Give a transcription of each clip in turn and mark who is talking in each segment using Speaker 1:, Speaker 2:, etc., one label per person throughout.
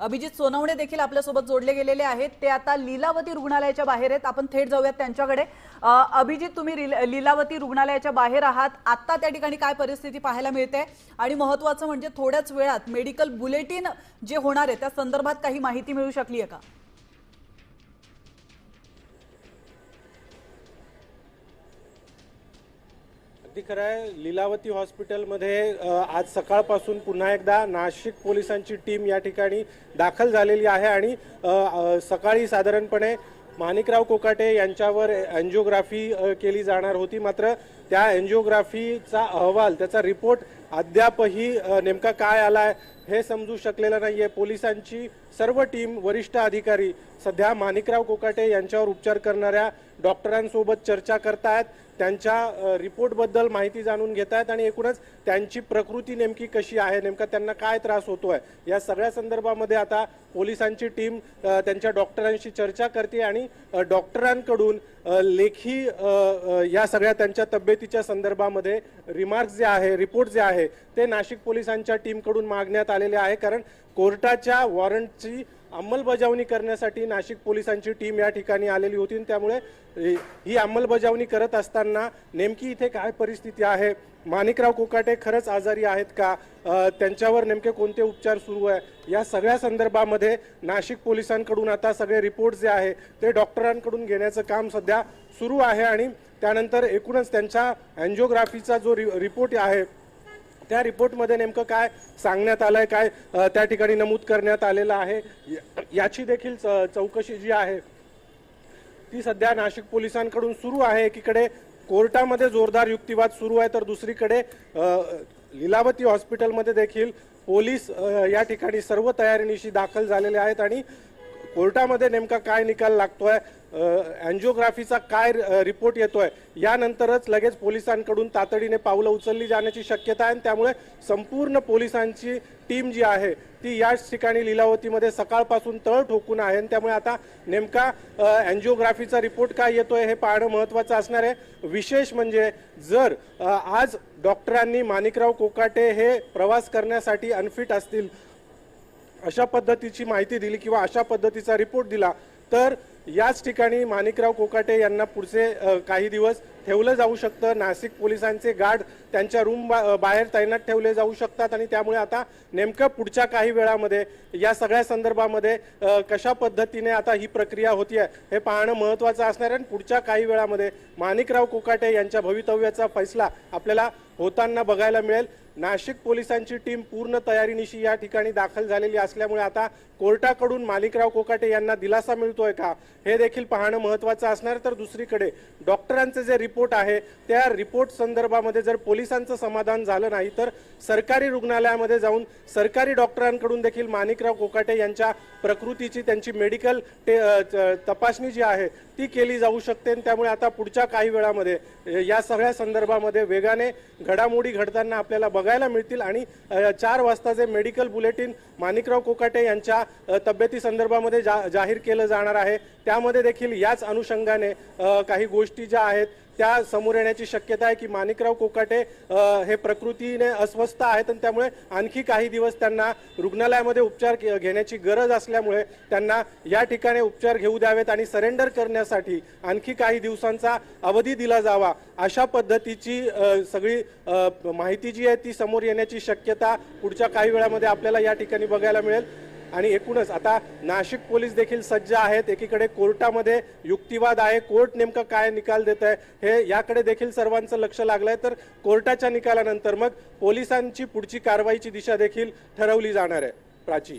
Speaker 1: अभिजित सोनवणे देखील आपल्यासोबत जोडले गेलेले आहेत. ते आता लीलावती रुग्णालयाच्या बाहेर आहेत. आपण थेट जाऊयात त्यांच्याकडे. अभिजित तुम्ही लीलावती रुग्णालयाच्या बाहेर आहात. आता त्या ठिकाणी काय परिस्थिती पाहायला मिळते? आणि महत्वाचं म्हणजे थोड्याच वेळात मेडिकल बुलेटिन जे होणार आहे त्या संदर्भात काही माहिती मिळू शकली आहे का?
Speaker 2: अगदी खरं आहे. लीलावती हॉस्पिटलमध्ये आज सकाळपासून पुन्हा एकदा नाशिक पोलिसांची टीम या ठिकाणी दाखल झालेली आहे आणि सकाळी साधारणपणे माणिकराव कोकाटे यांच्यावर अँजिओग्राफी केली जाणार होती. मात्र त्या अँजिओग्राफीचा अहवाल त्याचा रिपोर्ट अद्यापही नेमका काय आलाय हे समजू शकलेलं नाहीये. पोलिसांची सर्व टीम वरिष्ठ अधिकारी सध्या माणिकराव कोकाटे यांच्यावर उपचार करणाऱ्या डॉक्टरांसोबत चर्चा करतायत. त्यांच्या रिपोर्टबद्दल माहिती जाणून घेत आहेत आणि एकूणच त्यांची प्रकृती नेमकी कशी आहे नेमका त्यांना काय त्रास होतोय या सगळ्या संदर्भामध्ये आता पोलिसांची टीम त्यांच्या डॉक्टरांशी चर्चा करते आणि डॉक्टरांकडून लेखी या सगळ्या त्यांच्या तब्येतीच्या संदर्भामध्ये रिमार्क्स जे आहे रिपोर्ट जे आहे ते नाशिक पोलिसांच्या टीमकडून मागण्यात आलेले आहे. कारण कोर्टाच्या वॉरंटची अंमलबजावणी करण्यासाठी नाशिक पोलिसांची टीम या ठिकाणी आलेली होती. त्यामुळे ही अंमलबजावणी करत असताना नेमकी इथे काय परिस्थिती आहे? माणिकराव कोकाटे खरंच आजारी आहेत का? त्यांच्यावर नेमके कोणते उपचार सुरू आहे? या सगळ्या संदर्भामध्ये नाशिक पोलिसांकडून आता सगळे रिपोर्ट जे आहे ते डॉक्टरांकडून घेण्याचं काम सध्या सुरू आहे आणि त्यानंतर एकूणच त्यांच्या अँजिओग्राफीचा जो रि रिपोर्ट आहे त्या रिपोर्टमध्ये नेमकं काय सांगण्यात आलंय काय त्या ठिकाणी नमूद करण्यात आलेलं आहे? या- याची देखील च- चौकशी जी आहे ती सध्या नाशिक पोलिसांकडून सुरू आहे. एकीकडे कोर्टामध्ये जोरदार युक्तिवाद सुरू आहे तर दुसरीकडे लिलावती लीलावती हॉस्पिटलमध्ये देखील पोलीस या ठिकाणी सर्व तयारीनिशी दाखल झालेले आहेत आणि कोर्टामध्ये नेमका काय निकाल लागतोय? अँजिओग्राफीचा काय रिपोर्ट येतोय? यानंतरच लगेच पोलिसांकडून तातडीने पावलं उचलली जाण्याची शक्यता आहे आणि त्यामुळे संपूर्ण पोलिसांची टीम जी आहे ती याच ठिकाणी लीलावतीमध्ये सकाळपासून तळ ठोकून आहे आणि त्यामुळे आता नेमका अँजिओग्राफीचा रिपोर्ट काय येतोय हे पाहणं महत्वाचं असणार आहे. विशेष म्हणजे जर आज डॉक्टरांनी माणिकराव कोकाटे हे प्रवास करण्यासाठी अनफिट असतील अशा पद्धतीची माहिती दिली किंवा अशा पद्धतीचा रिपोर्ट दिला तर याच ठिकाणी माणिकराव कोकाटे यांना पुढचे काही दिवस ठेवलं जाऊ शकतं. नाशिक पोलिसांचे गार्ड त्यांच्या रूम बा- बाहेर तैनात ठेवले जाऊ शकतात आणि त्यामुळे आता नेमकं पुढच्या काही वेळामध्ये या सगळ्या संदर्भामध्ये कशा पद्धतीने आता ही प्रक्रिया होती आहे हे पाहणं महत्त्वाचं असणार आहे. आणि पुढच्या काही वेळामध्ये माणिकराव कोकाटे यांच्या भवितव्याचा फैसला आपल्याला होताना बघायला मिळेल. नाशिक पोलिसांची टीम पूर्ण तयारीनिशी या ठिकाणी दाखल झालेली असल्यामुळे आता कोर्टाकडून मालिकराव कोकाटे यांना दिलासा मिळतोय का हे देखील पाहणं महत्वाचं असणार. तर दुसरीकडे डॉक्टरांचे जे रिपोर्ट आहे त्या रिपोर्ट संदर्भामध्ये जर पोलिसांचं समाधान झालं नाही तर सरकारी रुग्णालयामध्ये जाऊन सरकारी डॉक्टरांकडून देखील माणिकराव कोकाटे यांच्या प्रकृतीची त्यांची मेडिकल टे- तपासणी जी आहे ती केली जाऊ शकते. आणि त्यामुळे आता पुढच्या काही वेळामध्ये या सगळ्या संदर्भामध्ये वेगाने घडामोडी घडताना आपल्याला बघायला मिळतील. आणि चार वाजता जे मेडिकल बुलेटिन माणिकराव कोकाटे यांच्या तब्येती संदर्भामध्ये जा जाहीर केलं जाणार आहे. त्यामध्ये देखील याच अनुषंगाने काही गोष्टी ज्या आहेत त्या समोर येण्याची शक्यता आहे की माणिकराव कोकाटे हे प्रकृतीने अस्वस्थ आहेत आणि त्यामुळे आणखी काही दिवस त्यांना रुग्णालयामध्ये उपचार घेण्याची गरज असल्यामुळे त्यांना या ठिकाणी उपचार घेऊ द्यावेत आणि सरेंडर करण्यासाठी आणखी काही दिवसांचा अवधी दिला जावा. अशा पद्धतीची सगळी माहिती जी आहे ती समोर येण्याची शक्यता पुढच्या काही वेळामध्ये आपल्याला या ठिकाणी बघायला मिळेल. आणि एकूणच आता नाशिक पोलीस देखील सज्ज आहेत. एकीकडे कोर्टामध्ये युक्तिवाद आहे. कोर्ट नेमकं काय निकाल देत आहे हे याकडे देखील सर्वांचं लक्ष लागलंय. तर कोर्टाच्या निकालानंतर मग पोलिसांची पुढची कारवाईची दिशा देखील ठरवली जाणार आहे. प्राची.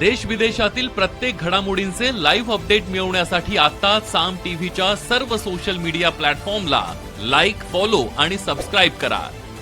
Speaker 3: देश विदेशातील प्रत्येक घडामोडींचे लाईव्ह अपडेट मिळवण्यासाठी आता साम टीव्हीच्या सर्व सोशल मीडिया प्लॅटफॉर्मला लाईक फॉलो आणि सबस्क्राईब करा.